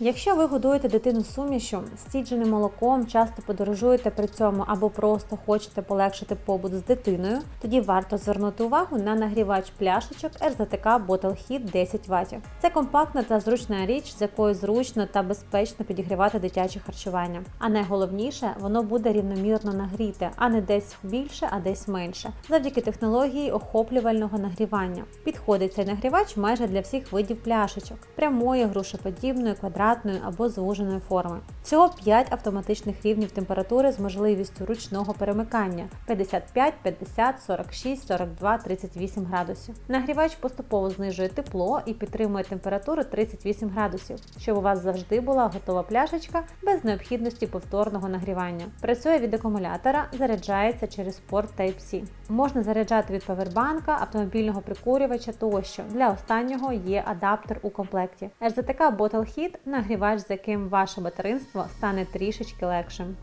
Якщо ви годуєте дитину сумішю, стідженим молоком, часто подорожуєте при цьому або просто хочете полегшити побут з дитиною, тоді варто звернути увагу на нагрівач пляшечок РЗТК Bottle Heat 10 Вт. Це компактна та зручна річ, з якою зручно та безпечно підігрівати дитяче харчування. А найголовніше, воно буде рівномірно нагріте, а не десь більше, а десь менше, завдяки технології охоплювального нагрівання. Підходить цей нагрівач майже для всіх видів пляшечок, прямої, грушеподібної, квадратної або звуженої форми. Всього 5 автоматичних рівнів температури з можливістю ручного перемикання 55, 50, 46, 42, 38 градусів. Нагрівач поступово знижує тепло і підтримує температуру 38 градусів, щоб у вас завжди була готова пляшечка без необхідності повторного нагрівання. Працює від акумулятора, заряджається через порт Type-C. Можна заряджати від павербанка, автомобільного прикурювача тощо. Для останнього є адаптер у комплекті. RZTK Bottle Heat – нагрівач, з яким ваше материнство стане трішечки легшим.